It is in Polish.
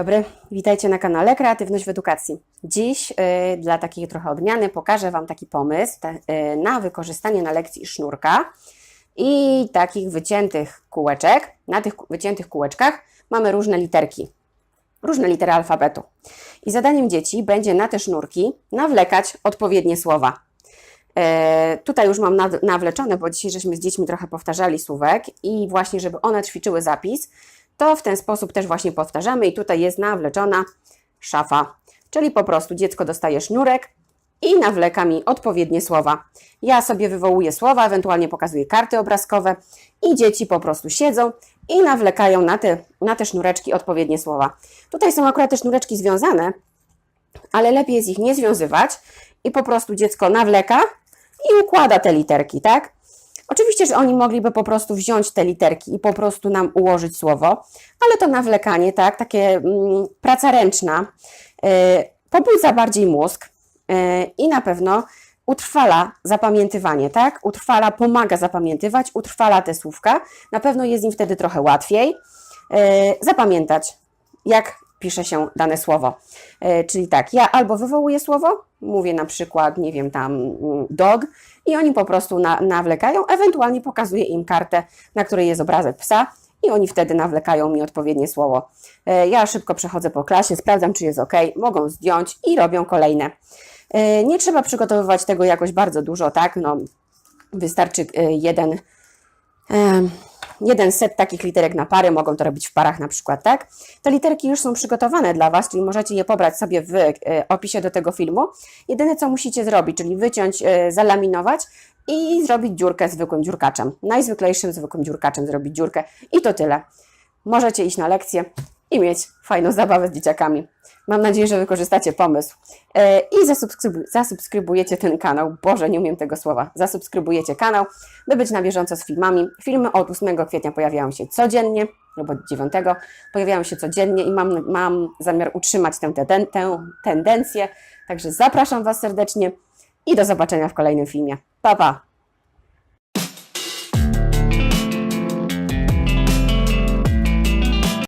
dobry, witajcie na kanale Kreatywność w Edukacji. Dziś y, dla takiej trochę odmiany pokażę Wam taki pomysł te, y, na wykorzystanie na lekcji sznurka i takich wyciętych kółeczek. Na tych wyciętych kółeczkach mamy różne literki, różne litery alfabetu. I zadaniem dzieci będzie na te sznurki nawlekać odpowiednie słowa. E, tutaj już mam nawleczone, bo dzisiaj żeśmy z dziećmi trochę powtarzali słówek i właśnie, żeby one ćwiczyły zapis, to w ten sposób też właśnie powtarzamy i tutaj jest nawleczona szafa. Czyli po prostu dziecko dostaje sznurek i nawleka mi odpowiednie słowa. Ja sobie wywołuję słowa, ewentualnie pokazuję karty obrazkowe i dzieci po prostu siedzą i nawlekają na te, na te sznureczki odpowiednie słowa. Tutaj są akurat te sznureczki związane, ale lepiej jest ich nie związywać i po prostu dziecko nawleka i układa te literki, tak? Oczywiście, że oni mogliby po prostu wziąć te literki i po prostu nam ułożyć słowo, ale to nawlekanie, tak, takie mm, praca ręczna, yy, pobudza bardziej mózg yy, i na pewno utrwala zapamiętywanie, tak? Utrwala, pomaga zapamiętywać, utrwala te słówka. Na pewno jest im wtedy trochę łatwiej yy, zapamiętać, jak pisze się dane słowo. E, Czyli tak, ja albo wywołuję słowo, mówię na przykład, nie wiem, tam mm, dog i oni po prostu na, nawlekają, ewentualnie pokazuję im kartę, na której jest obrazek psa i oni wtedy nawlekają mi odpowiednie słowo. E, Ja szybko przechodzę po klasie, sprawdzam, czy jest ok, mogą zdjąć i robią kolejne. E, Nie trzeba przygotowywać tego jakoś bardzo dużo, tak? No, wystarczy jeden jeden set takich literek na pary, mogą to robić w parach na przykład, tak? Te literki już są przygotowane dla Was, czyli możecie je pobrać sobie w e, opisie do tego filmu. Jedyne co musicie zrobić, czyli wyciąć, e, zalaminować i zrobić dziurkę zwykłym dziurkaczem. Najzwyklejszym zwykłym dziurkaczem zrobić dziurkę i to tyle. Możecie iść na lekcję i mieć fajną zabawę z dzieciakami. Mam nadzieję, że wykorzystacie pomysł e, i zasubskrybu- zasubskrybujecie ten kanał. Boże, nie umiem tego słowa. Zasubskrybujecie kanał, by być na bieżąco z filmami. Filmy od 8 kwietnia pojawiają się codziennie, albo od 9 pojawiają się codziennie i mam, mam zamiar utrzymać tę, tę, tę tendencję. Także zapraszam Was serdecznie i do zobaczenia w kolejnym filmie. Pa, pa!